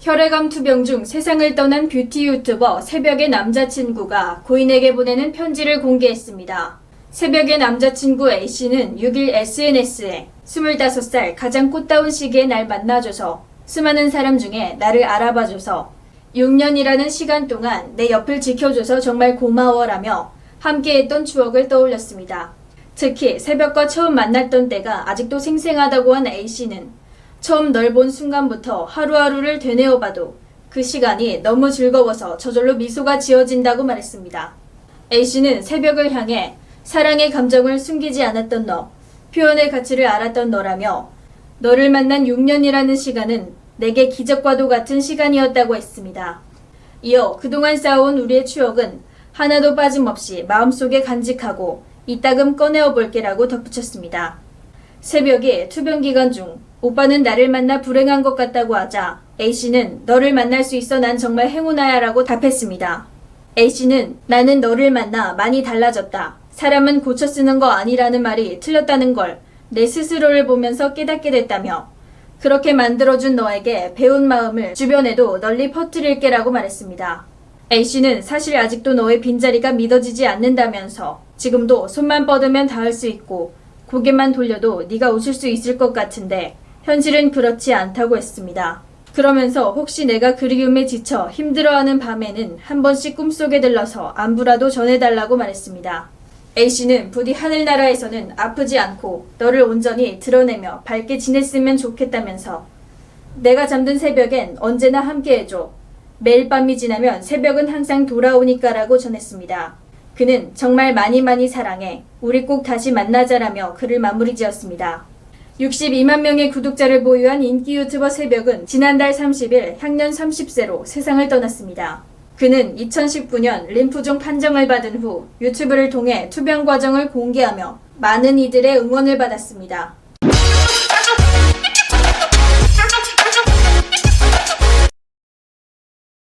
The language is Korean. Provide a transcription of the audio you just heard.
혈액암 투병 중 세상을 떠난 뷰티 유튜버 새벽의 남자친구가 고인에게 보내는 편지를 공개했습니다. 새벽의 남자친구 A씨는 6일 SNS에 25살 가장 꽃다운 시기에 날 만나줘서 수많은 사람 중에 나를 알아봐줘서 6년이라는 시간 동안 내 옆을 지켜줘서 정말 고마워라며 함께했던 추억을 떠올렸습니다. 특히 새벽과 처음 만났던 때가 아직도 생생하다고 한 A씨는 처음 널 본 순간부터 하루하루를 되뇌어봐도 그 시간이 너무 즐거워서 저절로 미소가 지어진다고 말했습니다. A씨는 새벽을 향해 사랑의 감정을 숨기지 않았던 너, 표현의 가치를 알았던 너라며 너를 만난 6년이라는 시간은 내게 기적과도 같은 시간이었다고 했습니다. 이어 그동안 쌓아온 우리의 추억은 하나도 빠짐없이 마음속에 간직하고 이따금 꺼내어 볼게라고 덧붙였습니다. 새벽에 투병 기간 중 오빠는 나를 만나 불행한 것 같다고 하자 A씨는 너를 만날 수 있어 난 정말 행운아야 라고 답했습니다. A씨는 나는 너를 만나 많이 달라졌다. 사람은 고쳐 쓰는 거 아니라는 말이 틀렸다는 걸 내 스스로를 보면서 깨닫게 됐다며 그렇게 만들어준 너에게 배운 마음을 주변에도 널리 퍼뜨릴게라고 말했습니다. A씨는 사실 아직도 너의 빈자리가 믿어지지 않는다면서 지금도 손만 뻗으면 닿을 수 있고 고개만 돌려도 네가 웃을 수 있을 것 같은데 현실은 그렇지 않다고 했습니다. 그러면서 혹시 내가 그리움에 지쳐 힘들어하는 밤에는 한 번씩 꿈속에 들러서 안부라도 전해달라고 말했습니다. A씨는 부디 하늘나라에서는 아프지 않고 너를 온전히 드러내며 밝게 지냈으면 좋겠다면서 내가 잠든 새벽엔 언제나 함께해줘. 매일 밤이 지나면 새벽은 항상 돌아오니까라고 전했습니다. 그는 정말 많이 많이 사랑해. 우리 꼭 다시 만나자라며 글을 마무리 지었습니다. 62만 명의 구독자를 보유한 인기 유튜버 새벽은 지난달 30일 향년 30세로 세상을 떠났습니다. 그는 2019년 림프종 판정을 받은 후 유튜브를 통해 투병 과정을 공개하며 많은 이들의 응원을 받았습니다.